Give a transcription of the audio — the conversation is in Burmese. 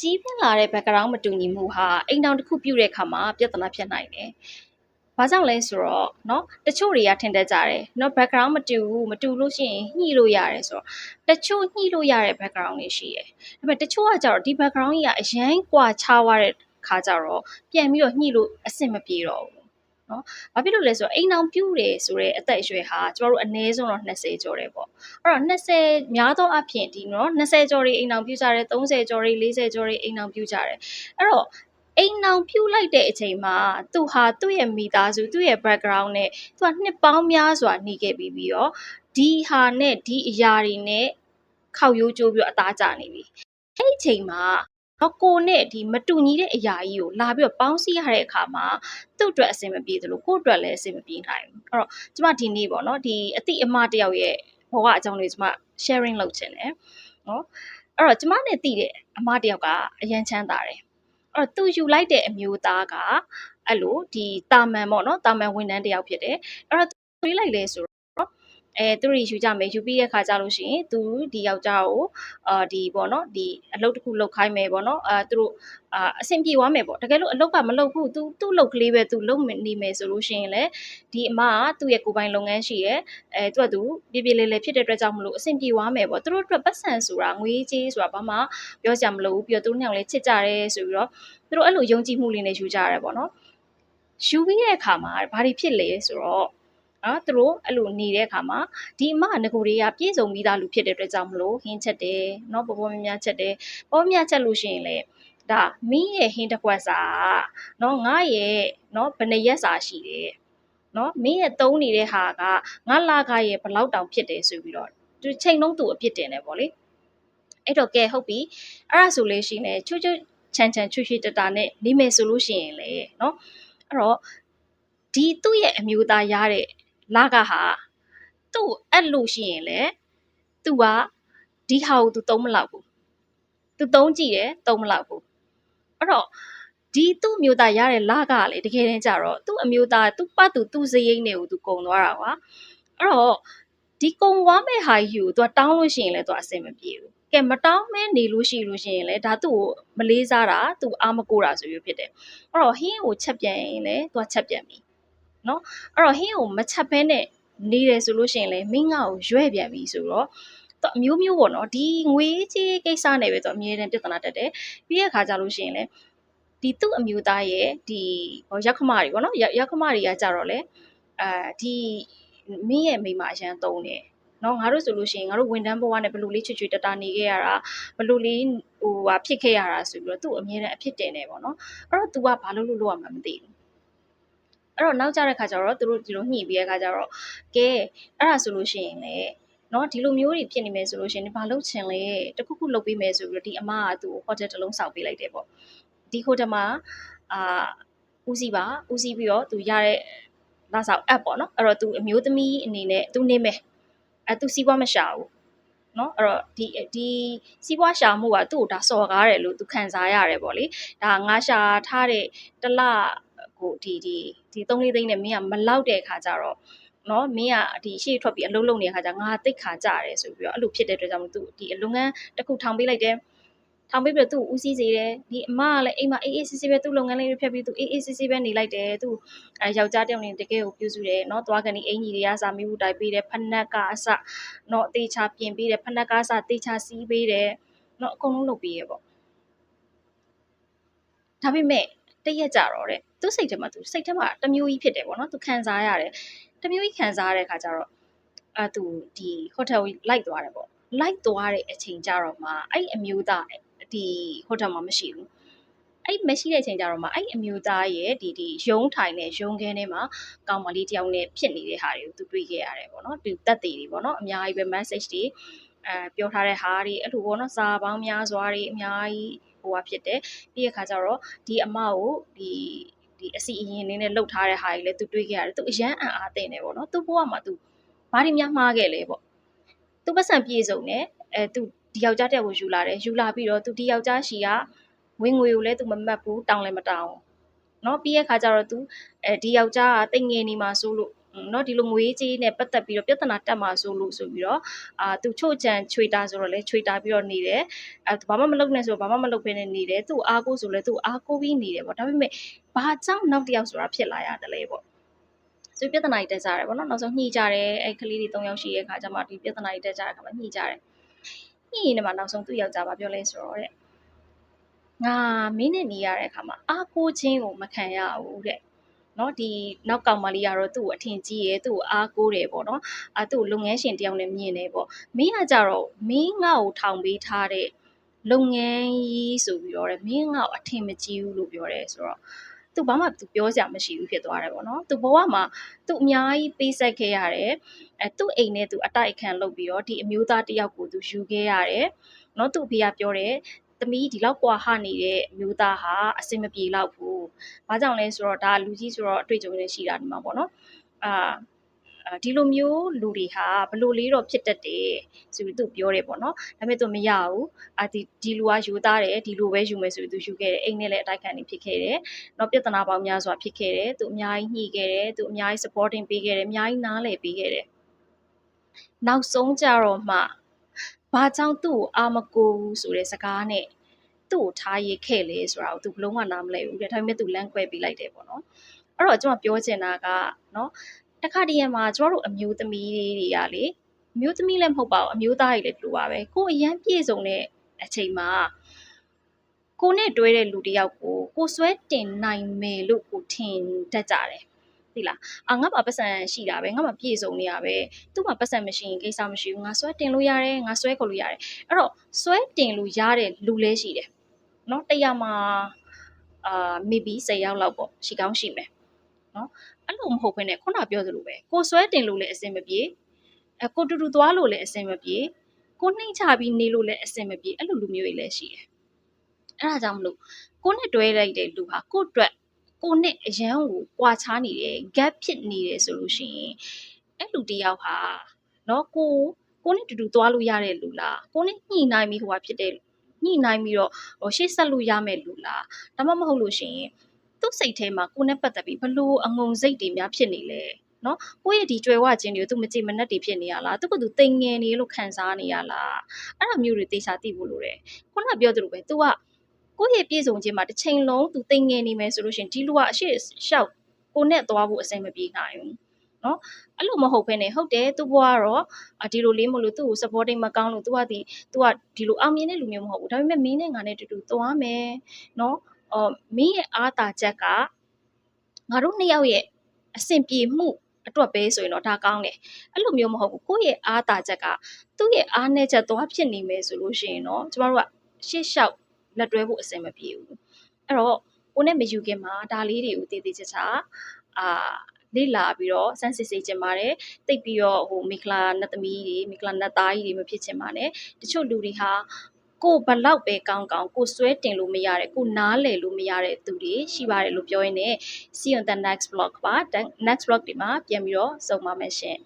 ကြီးပြင်းလာတဲ့ background မတူညီမှုဟာအိမ်ထောင်တစ်ခုပြုတဲ့အခါမှာပြဿနာဖြစ်နိုင်တယ်။ဘာကြောင့်လဲဆိုတော့เนาะတချို့တွေကထင်တတ်ကြတယ်เนาะ background မတူဘူးမတူလို့ရှိရင်ညှိလို့ရတယ်ဆိုတော့တချို့ညှိလို့ရတဲ့ background တွေရှိတယ်။ဒါပေမဲ့တချို့ကကြတော့ဒီ background ကြီးကအရင်ကွာခြားသွားတဲ့ခါကြတော့ပြန်ပြီးတော့ညှိလို့အဆင်မပြေတော့ဘူး။ း နော်။ဘာဖြစ်လို့လဲဆိုတော့အိမ်အောင်ပြူတယ်ဆိုတဲ့အသက်အရွယ်ဟာကျမတို့အနည်းဆုံးတော့20ကျော်တယ်ပေါ့။အဲ့တော့20များသောအဖြစ်ဒီနော်20ကျော်တွေအိမ်အောင်ပြူကြတယ်30ကျော်တွေ40ကျော်တွေအိမ်အောင်ပြူကြတယ်။အဲ့တော့အိမ်အောင်ပြုတ်လိုက်တဲ့အချိန်မှာသူဟာသူ့ရဲ့မိသားစုသူ့ရဲ့ background နဲ့သူကနှစ်ပေါင်းများစွာနေခဲ့ပြီးပြီးတော့ဒီဟာနဲ့ဒီအရာတွေနဲ့ခောက်ရိုးကျိုးပြီးတော့အသားကျနေပြီ။အဲ့ဒီအချိန်မှာ တော့ကိုနဲ့ဒီမတူညီတဲ့အရာကြီးကိုလာပြီးတော့ပေါင်းစည်းရတဲ့အခါမှာသူ့အတွက်အဆင်မပြေသလိုကိုယ့်အတွက်လည်းအဆင်မပြေနိုင်ဘူး။အဲ့တော့ကျမဒီနေ့ပေါ့နော်ဒီအတိအမတယောက်ရဲ့ဘဝအကြောင်းလေးကျမ sharing လုပ်ချင်တယ်။နော်အဲ့တော့ကျမနဲ့တည်တဲ့အမတယောက်ကအရန်ချမ်းသာတယ်။အဲ့တော့သူယူလိုက်တဲ့အမျိုးသားကအဲ့လိုဒီတာမန်ပေါ့နော်တာမန်ဝန်ထမ်းတယောက်ဖြစ်တယ်။အဲ့တော့သူလိုက်လဲဆို အဲသူတွေယူကြမယ်ယူပြီးတဲ့ခါကြလို့ရှိရင်သူဒီယောက်ျားကိုအာဒီပေါ့နော်ဒီအလုပ်တစ်ခုလုပ်ခိုင်းမယ်ပေါ့နော်အာသူတို့အာအဆင်ပြေသွားမယ်ပေါ့တကယ်လို့အလုပ်ကမလုပ်ဘူးသူသူ့လုပ်ကလေးပဲသူလုပ်နေမယ်ဆိုလို့ရှိရင်လေဒီအမကသူ့ရဲ့ကိုယ်ပိုင်လုပ်ငန်းရှိရဲအဲသူကသူပြေပြေလေးလေးဖြစ်တဲ့အတွက်ကြောင့်မလို့အဆင်ပြေသွားမယ်ပေါ့သူတို့အတွက်ပတ်စံဆိုတာငွေကြေးဆိုတာဘာမှပြောကြမလို့ဘူးပြီးတော့သူတို့နှစ်ယောက်လေးချစ်ကြတယ်ဆိုပြီးတော့သူတို့အဲ့လိုယုံကြည်မှုလေးနဲ့ယူကြရတယ်ပေါ့နော်ယူပြီးတဲ့အခါမှာဘာတွေဖြစ်လဲဆိုတော့ နော်သူတို့အဲ့လိုနေတဲ့အခါမှာဒီအမငကိုတွေကပြည့်စုံပြီးသားလူဖြစ်တဲ့အတွက်ကြောင့်မလို့ဟင်းချက်တယ်နော်ပေါ်ပေါ်များများချက်တယ်ပေါ်များချက်လို့ရှိရင်လေဒါမင်းရဲ့ဟင်းတစ်ခွက်စာနော်ငါရဲ့နော်ဘယ်နှရက်စာရှိတယ်နော်မင်းရဲ့သုံးနေတဲ့ဟာကငါလာကရဲ့ဘလောက်တောင်ဖြစ်တယ်ဆိုပြီးတော့သူချိန်လုံးသူအပြစ်တင်တယ်ပေါ့လေအဲ့တော့ကဲဟုတ်ပြီအဲ့ဒါဆိုလို့ရှိရင်ချွတ်ချွတ်ချန်ချန်ချွတ်ချွတ်တတာနဲ့နေမယ်ဆိုလို့ရှိရင်လေနော်အဲ့တော့ဒီသူ့ရဲ့အမျိုးသားရတဲ့ လကဟာသူ့အဲ့လို့ရှိရင်လေသူကဒီဟာကိုသူသုံးမလောက်ဘူးသူသုံးကြည့်တယ်သုံးမလောက်ဘူးအဲ့တော့ဒီသူ့အမျိုးသားရတဲ့လကလေတကယ်တမ်းကျတော့သူ့အမျိုးသားသူ့ပတ်သူသူ့စရိတ်နဲ့ကိုသူကုံသွားတာကွာအဲ့တော့ဒီကုံသွားမဲ့ဟာကြီးကိုသူကတောင်းလို့ရှိရင်လည်းသူအဆင်မပြေဘူးကဲမတောင်းမဲနေလို့ရှိလို့ရှိရင်လည်းဒါသူ့ကိုမလေးစားတာသူအားမကိုတာဆိုပြီးဖြစ်တယ်အဲ့တော့ဟင်းကိုချက်ပြန်ရင်လည်းသူကချက်ပြန်ပြီ နော်အဲ့တော့ဟင်းကိုမချက်ဘဲနဲ့နေတယ်ဆိုလို့ရှိရင်လည်းမင်းငါ့ကိုရွဲ့ပြန်ပြီဆိုတော့တော့အမျိုးမျိုးပေါ့နော်ဒီငွေကြီးကိစ္စနဲ့ပဲတော့အမြဲတမ်းပြဿနာတက်တယ်ပြီးတဲ့အခါကျလို့ရှိရင်လည်းဒီသူ့အမျိုးသားရဲ့ဒီဟောရက်ခမတွေပေါ့နော်ရက်ခမတွေကကြတော့လေအဲဒီမင်းရဲ့မိမအရန်သုံးတယ်နော်ငါတို့ဆိုလို့ရှိရင်ငါတို့ဝန်ထမ်းဘဝနဲ့ဘယ်လိုလေးချွတ်ချွတ်တတာနေခဲ့ရတာဘယ်လိုလေးဟိုဟာဖြစ်ခဲ့ရတာဆိုပြီးတော့သူ့အမြဲတမ်းအဖြစ်တင်နေပေါ့နော်အဲ့တော့ तू ကဘာလို့လို့လို့ရမှာမသိဘူး အဲ့တော့နောက်ကြတဲ့ခါကျတော့သူတို့ဒီလိုညှိပြီးတဲ့ခါကျတော့ကဲအဲ့ဒါဆိုလို့ရှိရင်လေနော်ဒီလိုမျိုးတွေဖြစ်နေမယ်ဆိုလို့ရှိရင်ဘာလုပ်ချင်လဲတခုခုလုပ်ပေးမယ်ဆိုပြီးတော့ဒီအမကသူ့ဟိုတယ်တစ်လုံးစောက်ပေးလိုက်တယ်ပေါ့ဒီဟိုတယ်မှာအာဦးစီးပါဦးစီးပြီးတော့သူရတဲ့လာဆောင် app ပေါ့နော်အဲ့တော့သူအမျိုးသမီးအနေနဲ့သူနေမယ်အဲသူစီးပွားမရှာဘူး နော်အဲ့တော့ဒီဒီစီးပွားရှာမှုကသူ့ကိုဒါစော်ကားတယ်လို့သူခံစားရတယ်ပေါ့လေဒါငါရှာထားတဲ့တလကိုဒီဒီဒီ3လေးသိန်းနဲ့မင်းကမလောက်တဲ့ခါကျတော့နော်မင်းကဒီရှေ့ထွက်ပြီးအလုပ်လုပ်နေတဲ့ခါကျငါတိတ်ခါကြတယ်ဆိုပြီးတော့အဲ့လိုဖြစ်တဲ့အတွက်ကြောင့်မို့သူဒီအလုပ်ငန်းတစ်ခုထောင်ပေးလိုက်တယ် ထောင်ပေးပြီးတော့သူ့ဦးစီးစေတယ်ဒီအမကလည်းအိမ်မှာအေးအေးဆေးဆေးပဲသူ့လုပ်ငန်းလေးတွေဖြတ်ပြီးသူအေးအေးဆေးဆေးပဲနေလိုက်တယ်သူအဲယောက်ျားတယောက်နေတကယ်ကိုပြုစုတယ်เนาะသွားကနေအင်ကြီးတွေကစာမိဘူးတိုက်ပေးတယ်ဖနက်ကအစเนาะတေချာပြင်ပေးတယ်ဖနက်ကအစတေချာစီးပေးတယ်เนาะအကုန်လုံးလုပ်ပေးရပေါ့ဒါပေမဲ့တရက်ကြတော့တဲ့သူစိတ်ထဲမှာသူစိတ်ထဲမှာတမျိုးကြီးဖြစ်တယ်ပေါ့နော်သူခံစားရတယ်တမျိုးကြီးခံစားရတဲ့အခါကျတော့အဲသူဒီဟိုတယ်ကိုလိုက်သွားတယ်ပေါ့လိုက်သွားတဲ့အချိန်ကြတော့မှအဲ့အမျိုးသား ဒီဟိုတယ်မှာမရှိဘူးအဲ့မရှိတဲ့အချိန်ကြတော့မှအဲ့အမျိုးသားရဲ့ဒီဒီရုံးထိုင်တဲ့ရုံးခန်းထဲမှာကောင်မလေးတယောက်နဲ့ဖြစ်နေတဲ့ဟာတွေကိုသူတွေ့ခဲ့ရတယ်ပေါ့နော်သူတက်သေးတွေပေါ့နော်အများကြီးပဲ message တွေအဲပြောထားတဲ့ဟာတွေအဲ့လိုပေါ့နော်စာပေါင်းများစွာတွေအများကြီးဟိုဟာဖြစ်တယ်ပြီးရခါကျတော့ဒီအမကိုဒီဒီအစီအရင်လေးနဲ့လှုပ်ထားတဲ့ဟာကြီးလည်းသူတွေးခဲ့ရတယ်သူအရန်အံ့အားသင့်တယ်ပေါ့နော်သူဘဝမှာသူဘာတွေများမှားခဲ့လဲပေါ့သူပတ်စံပြေဆုံးတယ်အဲသူ ဒီယောက်ျားတက်ကိုယူလာတယ်ယူလာပြီးတော့သူဒီယောက်ျားရှီကဝင်ငွေကိုလည်းသူမမှတ်ဘူးတောင်းလည်းမတောင်းနော်ပြီးရခါကျတော့သူအဲဒီယောက်ျားကတိတ်ငယ်နေမှာဆိုလို့နော်ဒီလိုငွေကြီးနဲ့ပတ်သက်ပြီးတော့ပြဿနာတက်မှာဆိုလို့ဆိုပြီးတော့အာသူချို့ချန်ခြွေတာဆိုတော့လေခြွေတာပြီးတော့နေတယ်အဲဘာမှမလုပ်နဲ့ဆိုတော့ဘာမှမလုပ်ဘဲနဲ့နေတယ်သူ့အားကိုးဆိုလဲသူ့အားကိုးပြီးနေတယ်ပေါ့ဒါပေမဲ့ဘာကြောင့်နောက်တစ်ယောက်ဆိုတာဖြစ်လာရတယ်လေပေါ့ဆိုပြဿနာကြီးတက်ကြတယ်ပေါ့နော်နောက်ဆုံးညှိကြတယ်အဲ့ကလေးတွေ၃ယောက်ရှိရဲ့ခါကျမှဒီပြဿနာကြီးတက်ကြတဲ့ခါမှညှိကြတယ် ညှိရင်လည်းမှနောက်ဆုံးသူ့ယောက်ျားဘာပြောလဲဆိုတော့တဲ့ငါမင်းနဲ့နေရတဲ့အခါမှာအားကိုးခြင်းကိုမခံရဘူးတဲ့နော်ဒီနောက်ကောင်မလေးကတော့သူ့ကိုအထင်ကြီးရယ်သူ့ကိုအားကိုးတယ်ပေါ့နော်အာသူ့ကိုလုပ်ငန်းရှင်တယောက်နဲ့မြင်တယ်ပေါ့မင်းကကြတော့မင်းငါ့ကိုထောင်ပေးထားတဲ့လုပ်ငန်းကြီးဆိုပြီးတော့တဲ့မင်းငါ့ကိုအထင်မကြီးဘူးလို့ပြောတယ်ဆိုတော့ သူဘာမှသူပြောစရာမရှိဘူးဖြစ်သွားတယ်ပေါ့နော်သူဘဝမှာသူအများကြီးပေးဆက်ခဲ့ရတယ်အဲသူ့အိမ်နဲ့သူအတိုက်အခံလုပ်ပြီးတော့ဒီအမျိုးသားတယောက်ကိုသူယူခဲ့ရတယ်နော်သူ့အဖေကပြောတယ်သမီးဒီလောက်ကွာဟနေတဲ့အမျိုးသားဟာအစင်မပြေတော့ဘူးဘာကြောင့်လဲဆိုတော့ဒါလူကြီးဆိုတော့အတွေ့အကြုံနဲ့ရှိတာဒီမှာပေါ့နော်အာအာ ဒီလိုမျိုးလူတွေဟာဘလို့လေးတော့ဖြစ်တတ်တယ်ဆိုပြီးသူပြောတယ်ပေါ့နော်ဒါပေမဲ့သူမရဘူးအာဒီဒီလူကယူသားတယ်ဒီလိုပဲယူမယ်ဆိုပြီးသူယူခဲ့တယ်အိမ်နဲ့လည်းအတိုက်ခံနေဖြစ်ခဲ့တယ်နောက်ပြဿနာပေါင်းများစွာဖြစ်ခဲ့တယ်သူအများကြီးညှိခဲ့တယ်သူအများကြီး supporting ပေးခဲ့တယ်အများကြီးနားလည်ပေးခဲ့တယ်နောက်ဆုံးကြတော့မှဘာကြောင့်သူ့ကိုအာမကိုဘူးဆိုတဲ့စကားနဲ့သူ့ကိုထားရခဲ့လဲဆိုတာကိုသူဘလုံးဝနားမလဲဘူးတဲ့ဒါပေမဲ့သူလန့်ခွဲပေးလိုက်တယ်ပေါ့နော်အဲ့တော့ကျွန်မပြောချင်တာကနော် တခါတည်းရမှာကျွန်တော်တို့အမျိုးသမီးတွေကလေအမျိုးသမီးလည်းမဟုတ်ပါဘူးအမျိုးသားတွေလည်းဒီလိုပါပဲကိုယ်အရန်ပြည့်စုံတဲ့အချိန်မှာကိုနဲ့တွဲတဲ့လူတစ်ယောက်ကိုကိုဆွဲတင်နိုင်မယ်လို့ကိုထင်တတ်ကြတယ်သိလားအာငါမှာပတ်စံရှိတာပဲငါမှာပြည့်စုံနေရပဲသူ့မှာပတ်စံမရှိရင်ကိစ္စမရှိဘူးငါဆွဲတင်လို့ရတယ်ငါဆွဲခေါ်လို့ရတယ်အဲ့တော့ဆွဲတင်လို့ရတဲ့လူလည်းရှိတယ်နော်တရားမှာအာ maybe 10ယောက်လောက်ပေါ့ရှိကောင်းရှိမယ် နော်အဲ့လိုမဟုတ်ဘဲနဲ့ခုနပြောသလိုပဲကိုဆွဲတင်လို့လည်းအဆင်မပြေအကိုတူတူသွားလို့လည်းအဆင်မပြေကိုနှိမ့်ချပြီးနေလို့လည်းအဆင်မပြေအဲ့လိုလူမျိုးတွေလည်းရှိတယ်အဲ့ဒါကြောင့်မလို့ကိုနဲ့တွဲလိုက်တဲ့လူဟာကိုအတွက်ကိုနဲ့အရန်ကိုကြွာချားနေတယ် gap ဖြစ်နေတယ်ဆိုလို့ရှိရင်အဲ့လူတယောက်ဟာနော်ကိုကိုနဲ့တူတူသွားလို့ရတဲ့လူလားကိုနဲ့ညှိနှိုင်းပြီးဟိုဟာဖြစ်တဲ့ညှိနှိုင်းပြီးတော့ဟိုရှေ့ဆက်လို့ရမယ့်လူလားဒါမှမဟုတ်လို့ရှိရင် သူ့စိတ်ထဲမှာကိုနဲ့ပတ်သက်ပြီးဘလို့အငုံစိတ်တွေများဖြစ်နေလဲနော်ကိုယ့်ရဲ့ဒီကြွယ်ဝခြင်းတွေကိုသူမကြည်မနှက်တွေဖြစ်နေရလားသူကသူတိမ်ငယ်နေလို့ခံစားနေရလားအဲ့လိုမျိုးတွေတေချာသိဖို့လိုတယ်ခုနပြောသလိုပဲ तू ကကိုယ့်ရဲ့ပြည်စုံခြင်းမှာတစ်ချိန်လုံး तू တိမ်ငယ်နေမယ်ဆိုလို့ရှိရင်ဒီလူကအရှိရှောက်ကိုနဲ့သွားဖို့အဆင်မပြေနိုင်ဘူးနော်အဲ့လိုမဟုတ်ဘဲနဲ့ဟုတ်တယ်သူ့ဘဝကတော့အဒီလိုလေးမလို့သူ့ကို supporting မကောင်းလို့ तू ကဒီ तू ကဒီလိုအောင်မြင်တဲ့လူမျိုးမဟုတ်ဘူးဒါပေမဲ့မင်းနဲ့ငါနဲ့တူတူသွားမယ်နော် အော်မင်းရဲ့အားတာချက်ကငါတို့နှစ်ယောက်ရဲ့အဆင်ပြေမှုအတွက်ပဲဆိုရင်တော့ဒါကောင်းတယ်အဲ့လိုမျိုးမဟုတ်ဘူးကိုယ့်ရဲ့အားတာချက်ကသူ့ရဲ့အားနည်းချက်သွားဖြစ်နေမယ်ဆိုလို့ရှိရင်တော့ကျမတို့ကရှေ့လျှောက်လက်တွဲဖို့အဆင်မပြေဘူးအဲ့တော့ကိုနဲ့မယူခင်မှာဒါလေးတွေကိုတည်တည်ချာချာအာလေ့လာပြီးတော့စမ်းစစ်စေချင်ပါတယ်တိတ်ပြီးတော့ဟိုမိခလာနတ်သမီးတွေမိခလာနတ်သားကြီးတွေမဖြစ်ချင်ပါနဲ့တချို့လူတွေဟာ ကိုဘလောက်ပဲကောင်းကောင်းကိုဆွဲတင်လို့မရတဲ့ကိုနားလည်လို့မရတဲ့သူတွေရှိပါတယ်လို့ပြောရင်းနဲ့ see you on the next vlog ပါ next vlog ဒီမှာပြန်ပြီးတော့စုံပါမယ်ရှင်